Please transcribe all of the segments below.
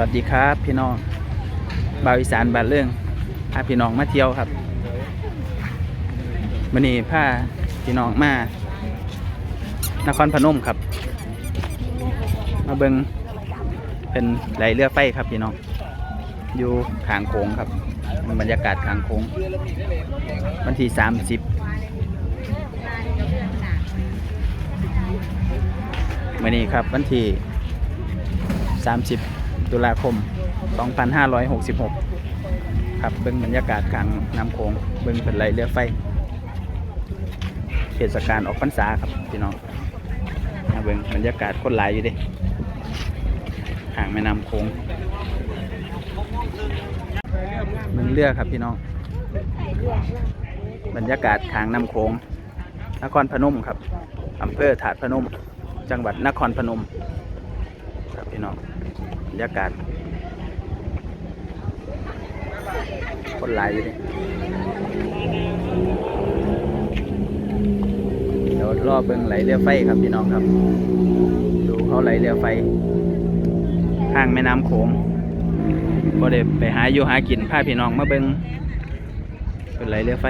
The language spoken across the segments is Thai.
วัสดีครับพี่น้องบาวอีสานบานเรื่องพาพี่น้องมาเที่ยวครับวันนี้พาพี่น้องมานครพนมครับ มาเบิงเป็นไหลเรือไฟครับพี่น้อง อยู่ขางโค้งครับ บรรยากาศขางโค้งวันที่สามสิบวันนี้ครับวันที่30 ตุลาคม 2566 ครับเบิ้งบรรยากาศกางน้ำโขงเบิ้งเป็นไหลเรือไฟเทศกาลออกพรรษาครับพี่น้องเบิ้งบรรยากาศคนหลายอยู่ดิห่างแม่น้ำโขงมันเรือครับพี่น้อง บรรยากาศทางน้ำโขงนครพนมครับอำเภอถาดพนม จังหวัดนครพนม ครับพี่น้องบรรยากาศคนหลายอยู่นี่เดี๋ยวรอเบิ่งไหลเรือไฟครับพี่น้องครับ ดูเขาไหลเรือไฟ ข้างแม่น้ำโขงก็ได้ไปหาอยู่หากินพาพี่น้องมาเบิ่งเป็นไหลเรือไฟ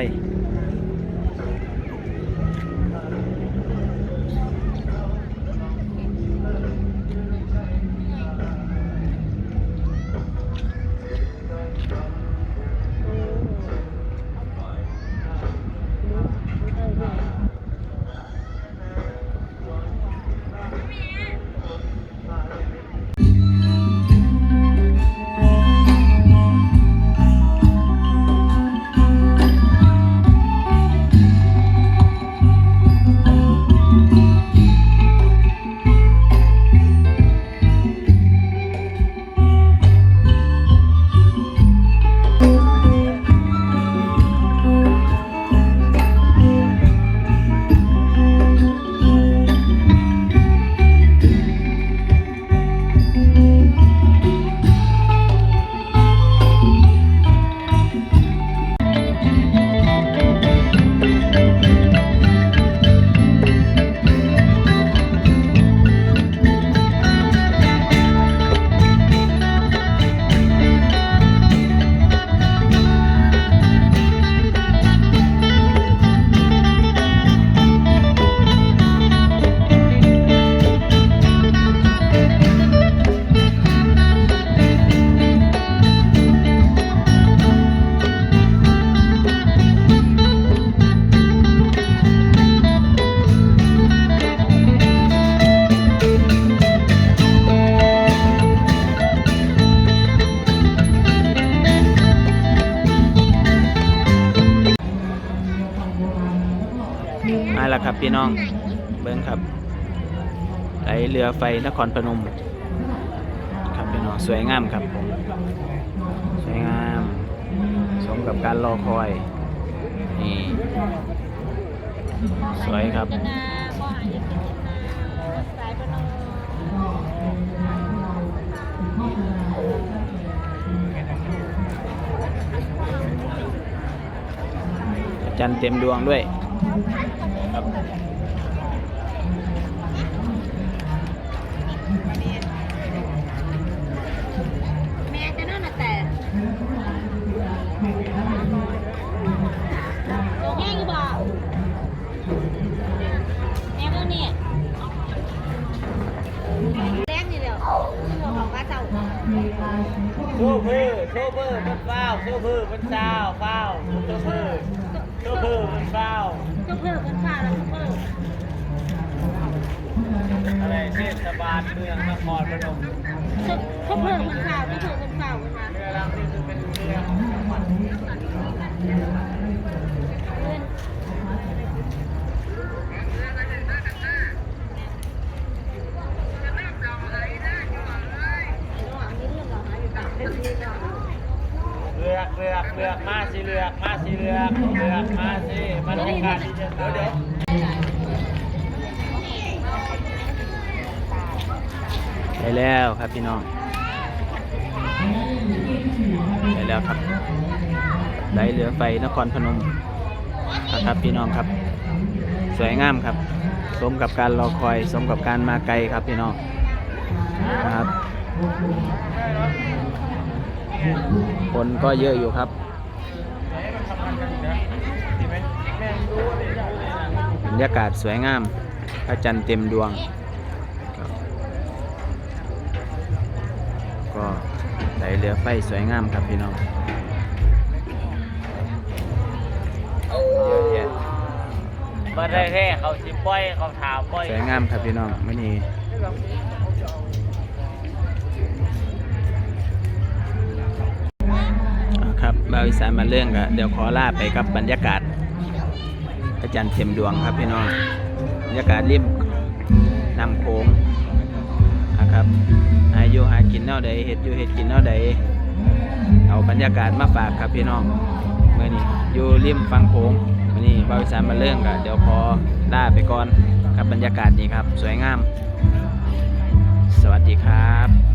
พี่น้อง เบิ้งครับไหลเรือไฟนครพนม ครับพี่น้องสวยงามครับผมสวยงาม สมกับการรอคอยนี่สวยครับจันทร์เต็มดวงด้วย ครับแม่จะนั่นแต่โอเคกูบอกแม่เมื่อนี่แรกนี่เดียวตัวของว่าเจ้าโชเฟอร์โชเฟอร์มันเฝ้าโชเฟอร์มันเช้าเฝ้าโชเฟอร์ โชเฟอร์มันเฝ้าเจ้าเพิ่มกันค่าแล้วก็เพิ่มอะไรเทศบาลเมืองนครพนมเขาเพิ่มกันค่าไม่เพิ่มกันค่ากันมาเรือลำนี้คือเป็นเรือระหว่างนี้เรื่องเราหาอยู่ต่างประเทศ เนาะเรือเรือเรือมาสิเรือมาสิเรือเรือมาสิบรรยากาศที่จะเลยไปแล้วครับพี่น้องไปแล้วครับไหลเรือไฟนครพนมนะครับพี่น้องครับ สวยงามครับ สมกับการรอคอย สมกับการมาไกลครับพี่น้องนะครับ คนก็เยอะอยู่ครับบรรยากาศสวยงาม พระจันทร์เต็มดวงครับก็ไหลเรือไฟสวยงามครับพี่น้องเยอะแยะมาได้แท้เขาสิปล่อยเขาถามปล่อยสวยงามครับพี่น้องมื่อนี้ มาเรื่องก็เดี๋ยวขอลาไปกับบรรยากาศพระจันทร์เต็มดวงครับพี่น้องบรรยากาศริมน้ำโขงนะครับหาอยู่หากินแนวใดเห็ดอยู่เห็ดกินแนวใดเอาบรรยากาศมาฝากครับพี่น้องเมื่อนี้อยู่ริมฟังโขงมื่อนี้บาวอีสานมาเรื่องก็เดี๋ยวขอลาไปก่อนครับบรรยากาศนี้ครับ สวยงาม สวัสดีครับ